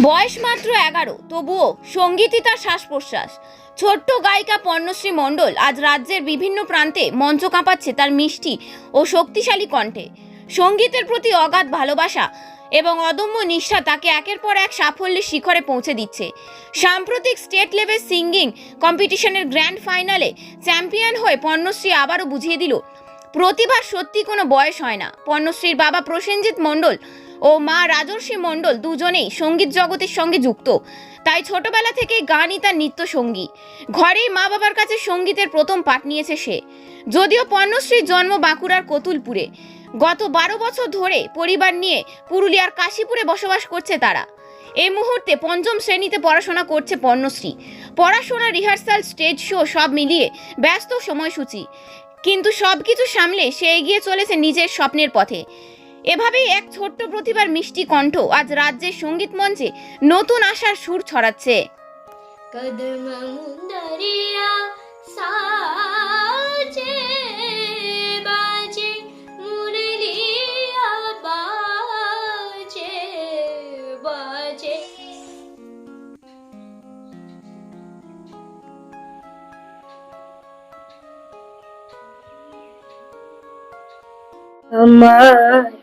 বয়স মাত্র এগারো, তবুও সঙ্গীতই তার শ্বাস প্রশ্বাস ছোট্ট গায়িকা পর্ণশ্রী মণ্ডল আজ রাজ্যের বিভিন্ন প্রান্তে মঞ্চ কাঁপাচ্ছে তার মিষ্টি ও শক্তিশালী কণ্ঠে। সঙ্গীতের প্রতি অগাধ ভালোবাসা এবং অদম্য নিষ্ঠা তাকে একের পর এক সাফল্যের শিখরে পৌঁছে দিচ্ছে। সাম্প্রতিক স্টেট লেভেল সিঙ্গিং কম্পিটিশনের গ্র্যান্ড ফাইনালে চ্যাম্পিয়ন হয়ে পর্ণশ্রী আবারও বুঝিয়ে দিল, প্রতিভার সত্যি কোনো বয়স হয় না। পর্ণশ্রীর বাবা প্রসেনজিৎ মণ্ডল ও মা রাজর্ষি মণ্ডল দুজনেই সংগীত জগতের সঙ্গে যুক্ত। তাই ছোটবেলা থেকেই গানই তার নিত্য সঙ্গী ঘরেই মা বাবার কাছে সঙ্গীতের প্রথম পাঠ নিয়েছে সে। যদিও পর্ণশ্রীর জন্ম বাঁকুড়ার কতুলপুরে। গত বারো বছর ধরে পরিবার নিয়ে পুরুলিয়ার কাশীপুরে বসবাস করছে তারা। এই মুহূর্তে পঞ্চম শ্রেণীতে পড়াশোনা করছে পর্ণশ্রী পড়াশোনা, রিহার্সাল, স্টেজ শো সব মিলিয়ে ব্যস্ত সময়সূচি। কিন্তু সব কিছু সামলে সে এগিয়ে চলেছে নিজের স্বপ্নের পথে। এভাবেই এক ছোট্ট প্রতিভার মিষ্টি কণ্ঠ আজ রাজ্যের সংগীত মঞ্চে নতুন আশার সুর ছড়াচ্ছে। আমার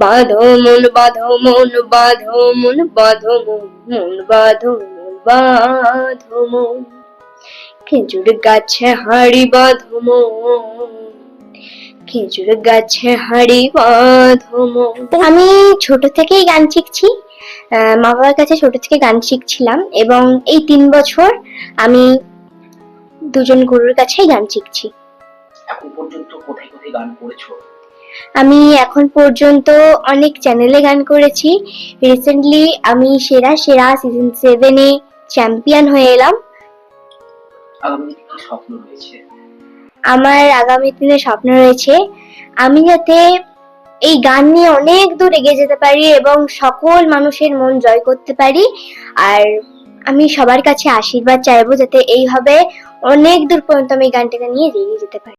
বাঁধো মন বাঁধো মন বাঁধো মন বাঁধো মন মন বাঁধো মন বাঁধো মন। খেজুর গাছে হাড়ি বাঁধো মন খেজুর গাছে হাড়ি বাঁধো মন। আমি ছোট থেকেই গান শিখছি আহ, মা বাবার কাছে ছোট থেকে গান শিখছিলাম এবং এই তিন বছর আমি দুজন গুরুর কাছেই গান শিখছি। এখন পর্যন্ত কোথায় কোথায় গান করেছ? আমি এখন পর্যন্ত অনেক চ্যানেলে গান করেছি। রিসেন্টলি আমি সেরা সেরা সিজন সেভেনে চ্যাম্পিয়ন হয়ে এলাম। আমার আগামী দিনে স্বপ্ন রয়েছে আমি যাতে এই গান নিয়ে অনেক দূর এগিয়ে যেতে পারি এবং সকল মানুষের মন জয় করতে পারি। আর আমি সবার কাছে আশীর্বাদ চাইব যাতে এইভাবে অনেক দূর পর্যন্ত আমি এই গানটাকে নিয়ে এগিয়ে যেতে পারি।